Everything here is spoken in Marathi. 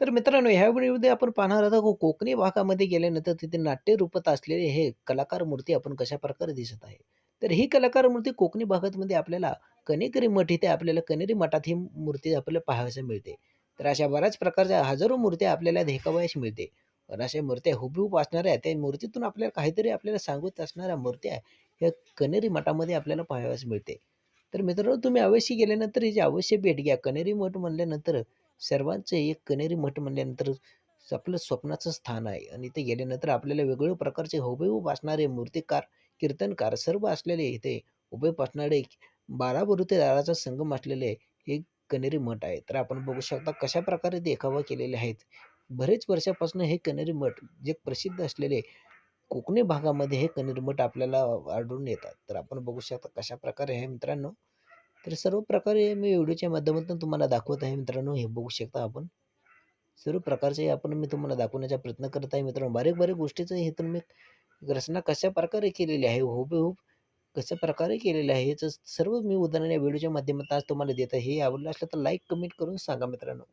तर मित्रांनो, ह्या व्हिडिओमध्ये आपण पाहणार आहोत कोकणी भागामध्ये गेल्यानंतर तिथे नाट्य रूपात असलेले हे कलाकार मूर्ती आपण कशाप्रकारे दिसत आहे. तर ही कलाकार मूर्ती कोकणी भागामध्ये आपल्याला कनेकरी मठ इथे आपल्याला कनेरी मठात ही मूर्ती आपल्याला पाहावयास मिळते. तर अशा बऱ्याच प्रकारच्या हजारो मूर्त्या आपल्याला देखावयास मिळते. पण अशा मूर्त्या हुबहूब असणाऱ्या त्या मूर्तीतून आपल्याला काहीतरी आपल्याला सांगत असणाऱ्या मूर्त्या ह्या कनेरी मठामध्ये आपल्याला पाहावयास मिळते. तर मित्रांनो, तुम्ही अवश्य गेल्यानंतर हिची अवश्य भेट घ्या. कनेरी मठ म्हणल्यानंतर सर्वांचं एक कनेरी मठ म्हणल्यानंतर आपलं स्वप्नाचं स्थान आहे आणि इथे गेल्यानंतर आपल्याला वेगवेगळ्या प्रकारचे हुबेहूब असणारे मूर्तिकार, कीर्तनकार सर्व असलेले इथे उभे असणारे 12 बलुतेदाराचा संगम असलेले हे कनेरी मठ आहे. तर आपण बघू शकता कशा प्रकारे देखावा केलेले आहेत. बरेच वर्षापासून हे कनेरी मठ जे प्रसिद्ध असलेले कोकणी भागामध्ये हे कनेरी मठ आपल्याला आढळून येतात. तर आपण बघू शकता कशा प्रकारे हे मित्रांनो. तर सर्व प्रकारे मी व्हिडिओच्या माध्यमातून तुम्हाला दाखवत आहे मित्रांनो. हे बघू शकता आपण. सर्व प्रकारचे आपण मी तुम्हाला दाखवण्याचा प्रयत्न करत आहे मित्रांनो. बारीक-बारीक गोष्टीचं इथून मी रचना कशाप्रकारे केलेली आहे, हुबेहूब कशाप्रकारे केलेलं आहे, याचं सर्व मी उदाहरण या व्हिडिओच्या माध्यमातून आज तुम्हाला देत आहे. हे आवडलं असलं तर लाईक, कमेंट करून सांगा मित्रांनो.